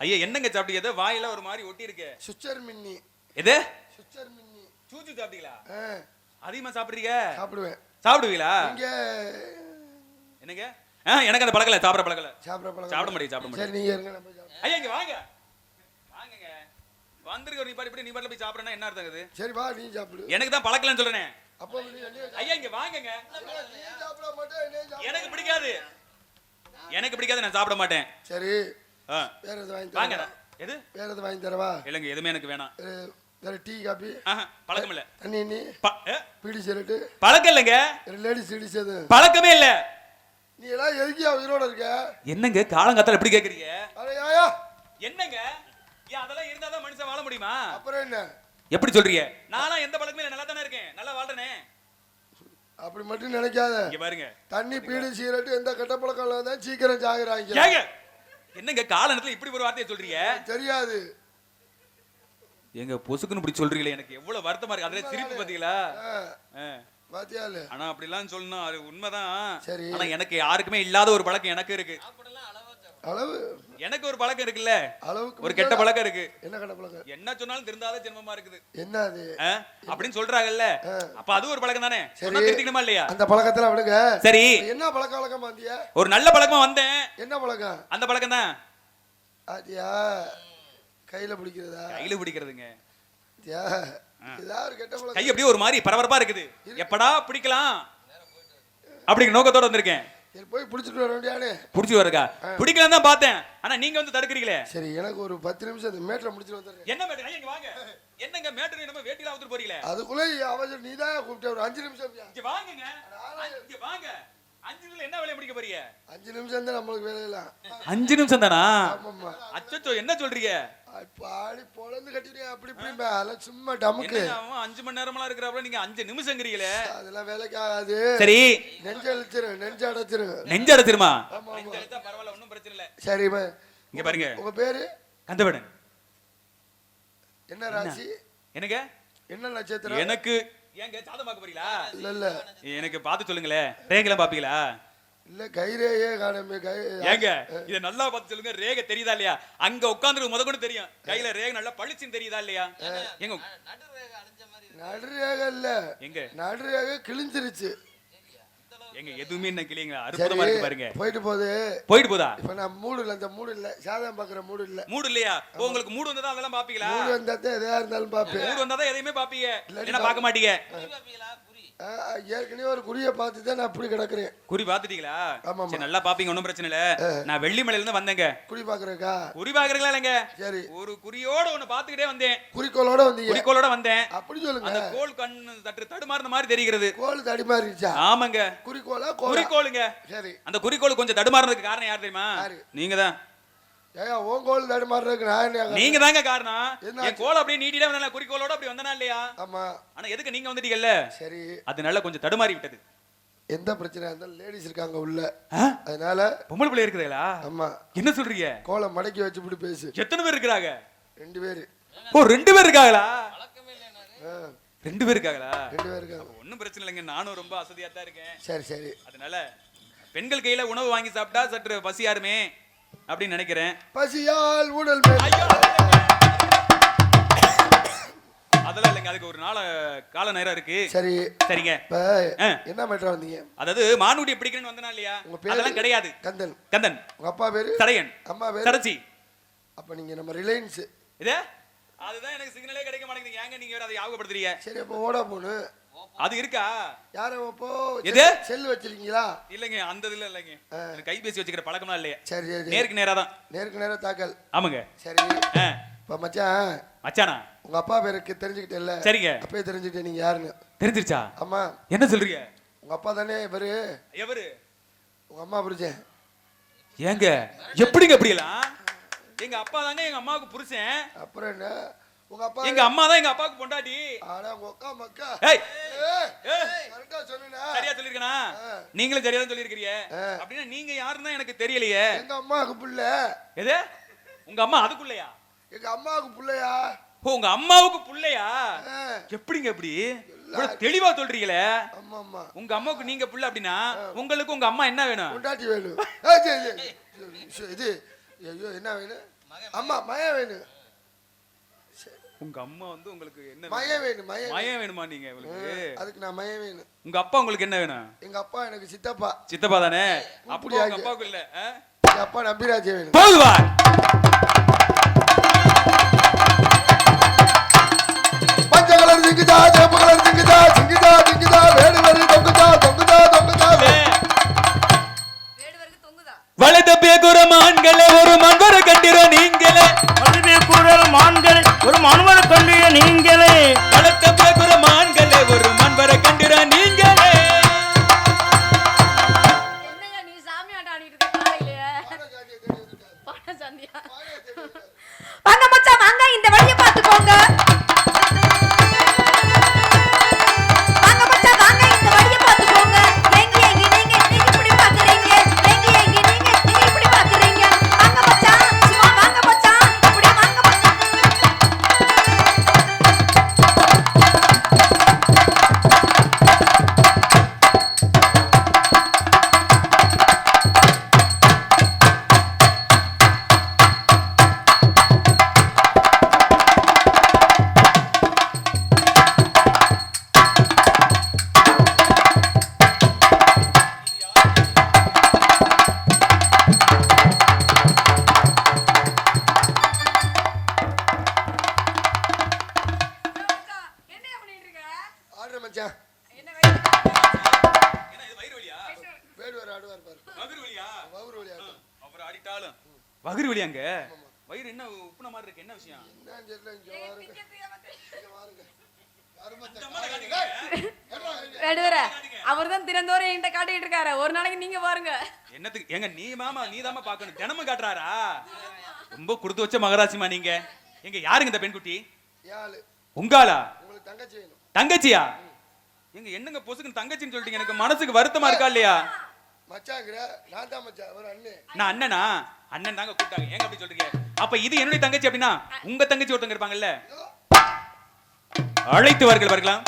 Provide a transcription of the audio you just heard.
ஐயா என்னங்க சாப்பிட்டீங்க? ஏதோ வாயில ஒரு மாதிரி ஒட்டி இருக்கு சுச்சர் மின்னி. எது? சுச்சர் மின்னி. சூச்சு சாப்பிட்டீங்களா? அதிகமா சாப்பிடுறீங்க? சாப்பிடுவேன். சாப்பிடுவீங்களா? இங்க என்னங்க? எனக்கு அந்த பழக்கல சாப்பிட பழக்கல சாப்பிட பழக்கம் சாப்பிட மாட்டேங்க சாப்பிட சரி நீங்க. ஐயா இங்க வாங்க. வாங்குங்க. வந்திருக்க ஒரு நீ பாட்டு இப்படி நீ பாட்டுல போய் சாப்பிடறேன்னா என்ன அர்த்தம் இது சரி வா நீ சாப்பிடு. எனக்கு தான் பழக்கலன்னு சொல்றேனே. அப்போ. ஐயா இங்க வாங்குங்க. எனக்கு பிடிக்காது. எனக்கு பிடிக்காது நான் சாப்பிட மாட்டேன். சரி. வேற எது வாங்கி வாங்க தரவா? எது? வேற எது வாங்கி தரவா? இல்லைங்க எதுவுமே எனக்கு வேணாம். வேற- வேற டீ காபி ஆஹா, பழக்கம் இல்ல. தண்ணி நீ ப- ஏ, பீடி சிகரெட்டு. பழக்கம் இல்லைங்க. லேடிஸ் லேடிஸ் எது? பழக்கமே இல்ல. நீ எல்லாம் எதுக்கியா உயிரோட இருக்க? என்னங்க காலங்காத்தால எப்படி கேக்குறீங்க? அட ஆயா என்னங்க? ஏன் அதெல்லாம் இருந்தாதான் மனுஷன் வாழ முடியுமா? அப்புறம் என்ன? எப்படி சொல்றீங்க? நானும் எந்த பழக்கமே இல்ல நல்லா தானே இருக்கேன். நல்லா வாழ்றேனே. அப்படி மட்டும் நினைக்காத. இங்க பாருங்க. தண்ணி பீடி சிகரெட்டு எந்த கெட்ட பழக்கம் தான் சீக்கிரம் சாகுறாங்க ஏங்க என்னங்க கால நேரத்துல இப்படி ஒரு வார்த்தையை சொல்றீங்க? தெரியாது. எங்க பொசுக்குன்னு இப்படி சொல்றீங்களே எனக்கு எவ்வளவு வருத்தமா இருக்கு. அதுல சிரிப்பு பாத்தீங்களா. பாத்தியால. ஆனா அப்படிலாம் சொல்லணும். அது உண்மைதான். சரி. ஆனா எனக்கு யாருக்குமே இல்லாத ஒரு பழக்கம் எனக்கு இருக்கு. அளவு எனக்கு ஒரு பழக்கம் இருக்குல்ல. அளவுக்கு ஒரு கெட்ட பழக்கம் இருக்கு. என்ன கெட்ட பழக்கம்? என்ன சொன்னாலும் திருந்தாத ஜென்மமா இருக்குது. என்ன அது? அப்படின்னு சொல்றாங்கல்ல. அப்ப அது ஒரு பழக்கம் தானே? சரி. சொன்னா திருத்திக்கணுமா இல்லையா? அந்த பழக்கத்துல விடுங்க. சரி. என்ன பழக்க வழக்கம் வந்திய? ஒரு நல்ல பழக்கமா வந்தேன். என்ன பழக்கம்? அந்த பழக்கம் தான் ஆத்தியா கையில பிடிக்கிறதா? கையில பிடிக்கிறதுங்க. கை அப்படியே ஒரு மாதிரி பரபரப்பா இருக்குது. எப்படா பிடிக்கலாம்? அப்படிங்கிற நோக்கத்தோட வந்திருக்கேன். போய் பிடிச்சிட்டு வர வேண்டியானே புடிச்சு வரக்கா? பிடிக்கலாம் தான் பார்த்தேன். ஆனா நீங்க வந்து தடுக்கிறீங்களே. சரி எனக்கு ஒரு பத்து நிமிஷம் அந்த மேட்டரை முடிச்சிட்டு வந்துடுறேன். என்ன ஐயா, இங்க வாங்க. என்னங்க மேட்டர் நம்ம வேட்டில அவுத்துட்டு போறீங்களே? அதுக்குள்ள அவசரம் நீ தான் கூப்பிட்ட ஒரு அஞ்சு நிமிஷம்? இங்க வாங்குங்க. இங்க வாங்க. அஞ்சு நிமிஷம் என்ன வேலையை முடிக்க போறீங்க? அஞ்சு நிமிஷம் தான் நம்மளுக்கு வேலையெல்லாம் அஞ்சு நிமிஷம் தானா? ஆமாம்மா. அச்சோ என்ன சொல்றீங்க? பாடி பொழந்து கட்டிடுவேன் அப்படி இப்படி அதெல்லாம் சும்மா டமுக்கு. அஞ்சு மணி நேரமெல்லாம் இருக்கிறப்ப நீங்க அஞ்சு நிமிஷங்கிறீங்களே. அதெல்லாம் வேலைக்கு ஆகாது. சரி. நெஞ்சு அழிச்சிரு நெஞ்சு அடைச்சிரு. ஆமா ஆமா பரவாயில்ல ஒண்ணும் பிரச்சனை இல்ல. சரி ம- இங்க பாருங்க. உங்க பேரு? கந்தவடன் என்ன ராசி? எனக்கு என்ன நட்சத்திரம்? எனக்கு ஏங்க சாதம் பார்க்க போறீங்களா? இல்ல இல்ல. எனக்கு பார்த்து சொல்லுங்களேன் ரேகெல்லாம் பாப்பீங்களா இல்ல கைரேயே காணமே கை ஏங்க இத நல்லா பார்த்து சொல்லுங்க ரேகை தெரியுதா இல்லையா? அங்க உட்கார்ந்து முத கூட தெரியும். கையில ரேகை நல்லா பளிச்சுன்னு தெரியுதா இல்லையா? எங்க நடுரேகை இல்ல. எங்க? நடுரேகை கிழிஞ்சிருச்சு. எங்க எதுவுமே என்ன கிளியங்க அற்புதமா இருக்கு பாருங்க. போயிட்டு போகுது. போயிட்டு போதா? இப்ப நான் மூடு இல்ல இந்த மூடு இல்ல. சாதம் பாக்குற மூடு இல்ல. மூடு இல்லையா? உங்களுக்கு மூடு வந்ததா? அதெல்லாம் பாப்பீங்களா? மூடு வந்தா தான் எதையா இருந்தாலும் பாப்பேன். மூடு வந்தாதான் எதையுமே பாப்பீங்க. என்ன பார்க்க மாட்டீங்க. ஏற்கனவே ஒரு குறிய பார்த்து தான் நான் அப்படி கிடக்குறேன். குறி பாத்துட்டீங்களா ஆமாமா. சரி நல்லா பாப்பீங்க ஒண்ணும் பிரச்சனை இல்ல. நான் வெள்ளிமலையில இருந்து வந்தேங்க. குறி பாக்குறக்கா குறி பாக்குறீங்களா இல்லைங்க? சரி. ஒரு குறியோட ஒண்ணு பாத்துக்கிட்டே வந்தேன். குறிக்கோளோட வந்தீங்க. குறிக்கோளோட வந்தேன். அப்படி சொல்லுங்க. அந்த கோல் கண்ணு தட்டு தடுமாறுன மாதிரி தெரிகிறது. கோல் தடிமாறிடுச்சா? ஆமாங்க. குறிக்கோளா குறிக்கோளுங்க. சரி. அந்த குறிக்கோள் கொஞ்சம் தடுமாறுனதுக்கு காரணம் யார் தெரியுமா? நீங்க தான் ஏயா உன் கோல் தடிமாறுறதுக்கு நான் என்ன நீங்க தாங்க காரணம். என்ன என் கோல் அப்படியே நீட்டிட்டே வந்தா குறிக்கோளோட அப்படி வந்தனா இல்லையா? ஆமா. ஆனா எதுக்கு நீங்க வந்துட்டீங்கல்ல? சரி. அதனால கொஞ்சம் தடுமாறி விட்டது. எந்த பிரச்சனையா இருந்தாலும் லேடிஸ் இருக்காங்க உள்ள? அதனால பொம்பளை பிள்ளை இருக்குதுங்களா? ஆமா. என்ன சொல்றீங்க? கோலை மடக்கி வச்சு இப்படி பேசு. எத்தனை பேர் இருக்கிறாங்க? ரெண்டு பேரு. ஓ ரெண்டு பேர் இருக்காங்களா? ரெண்டு பேர் இருக்காங்களா? ரெண்டு பேர் இருக்காங்க. ஒண்ணும் பிரச்சனை இல்லைங்க. நானும் ரொம்ப அசதியா தான் இருக்கேன். சரி சரி. அதனால பெண்கள் கையில உணவு வாங்கி சாப்பிட்டா சற்று பசியாருமே. அப்படின்னு நினைக்கிறேன். பசியால் உடல் அதெல்லாம் இல்லைங்க. அதுக்கு ஒரு நாள கால நேரம் இருக்கு. சரி. சரிங்க. என்ன மேட்டர் வந்தீங்க? அதாவது மானுடியை பிடிக்கணும்னு வந்தனா இல்லையா? அதெல்லாம் கிடையாது. கந்தன். கந்தன். உங்க அப்பா பேரு? தடையன். அம்மா பேரு? தடச்சி. அப்ப நீங்க நம்ம ரிலையன்ஸ். இதே? அதுதான் எனக்கு சிக்னலே கிடைக்க மாட்டேங்குது ஏங்க நீங்க வேற அதை ஞாபகப்படுத்துறீங்க? சரி அப்ப ஓடா போனு. அது இருக்கா? யார அப்போ எது? செல் வச்சிருக்கீங்களா? இல்லைங்க அந்த இதுல இல்லைங்க. கைபேசி வச்சுக்கிற பழக்கம்லாம் இல்லையே. சரி சரி நேருக்கு நேரா தான். நேருக்கு நேரம் தாக்கல். ஆமாங்க. சரி. இப்ப மச்சான் மச்சானா? உங்க அப்பா பேருக்கு தெரிஞ்சுக்கிட்டேல்ல சரிங்க. அப்பயே தெரிஞ்சுக்கிட்டே நீங்க யாருன்னு. தெரிஞ்சிருச்சா? ஆமா. என்ன சொல்றீங்க? உங்க அப்பா தானே இவரு? எவரு? உங்க அம்மா புரிச்சேன் ஏங்க எப்படிங்க அப்படியெல்லாம்? எங்க அப்பா தாங்க எங்க அம்மாவுக்கு புருஷன். அப்புறம் என்ன? உங்க அப்பா எங்க அம்மா தான் எங்க அப்பாவுக்கு பொண்டாட்டி ஆனா உங்க அக்கா மக்கா ஏய் கரெக்டா சொன்னா சரியா சொல்லிருக்கனா. நீங்களும் சரியா தான் சொல்லிருக்கீங்க. அப்படின்னா நீங்க யாருன்னு எனக்கு தெரியலையே எங்க அம்மாவுக்கு புள்ள எது உங்க அம்மா அதுக்குள்ளயா எங்க அம்மாவுக்கு புள்ளையா ஓ உங்க அம்மாவுக்கு புள்ளையா எப்படிங்க எப்படி தெளிவா சொல்றீங்களே ஆமா ஆமா உங்க அம்மாவுக்கு நீங்க புள்ள அப்படின்னா உங்களுக்கு உங்க அம்மா என்ன வேணும் கொண்டாட்டி வேணும் இது ஐயோ என்ன வேணும் அம்மா மயம் வேணும் உங்க அம்மா வந்து உங்களுக்கு என்ன மயம் வேணும் மயம் மயம் வேணுமா. நீங்க உங்களுக்கு? அதுக்கு நான் மயம் வேணும். உங்க அப்பா உங்களுக்கு என்ன வேணும்? எங்க அப்பா எனக்கு சித்தப்பா. சித்தப்பா தானே? அப்போ உங்க. அப்பாவுக்கு இல்ல? எங்க அப்பா நம்பிராஜே வேணும். போதுவா பச்சை கலர் மச்சான் என்ன வழி என்ன இது வயிறு வலியா? வேடு வேறு ஆடுவார் பாரு. வகுறு வலியா? வவுறு வழி ஆட்டம். அப்புறம் அடிட்டாலும். வகுறு வலியாங்க வயிறு என்ன உப்புன மாதிரி இருக்கு? என்ன விஷயம்? என்னன்னு தெரியல இங்க பாருங்க இங்க பாருங்க வேடுவர அவர் தான் தினந்தோறும் என்கிட்ட காட்டிட்டு இருக்காரு. ஒரு நாளைக்கு நீங்க பாருங்க. என்னத்துக்கு? ஏங்க நீ மாமா நீ தாமா பாக்கணும் தினமும் காட்டுறாரா? ரொம்ப கொடுத்து வச்ச மகராசிமா நீங்க. எங்க யாருங்க இந்த பெண்குட்டி? வேணும். தங்கச்சியா? எங்க என்னங்க பொசுக்குன்னு தங்கச்சின்னு சொல்லிட்டீங்க? எனக்கு மனசுக்கு வருத்தமா இருக்கா இல்லையா? மச்சாங்கிற நான் தான் மச்சான் ஒரு அண்ணன் நான் அண்ணனா? அண்ணன் தாங்க கூப்பிட்டாங்க. ஏங்க அப்படி சொல்றீங்க? அப்ப இது என்னுடைய தங்கச்சி அப்படின்னா உங்க தங்கச்சி ஒருத்தங்க இருப்பாங்கல்ல? அழைத்து வார்கள் வரலாம்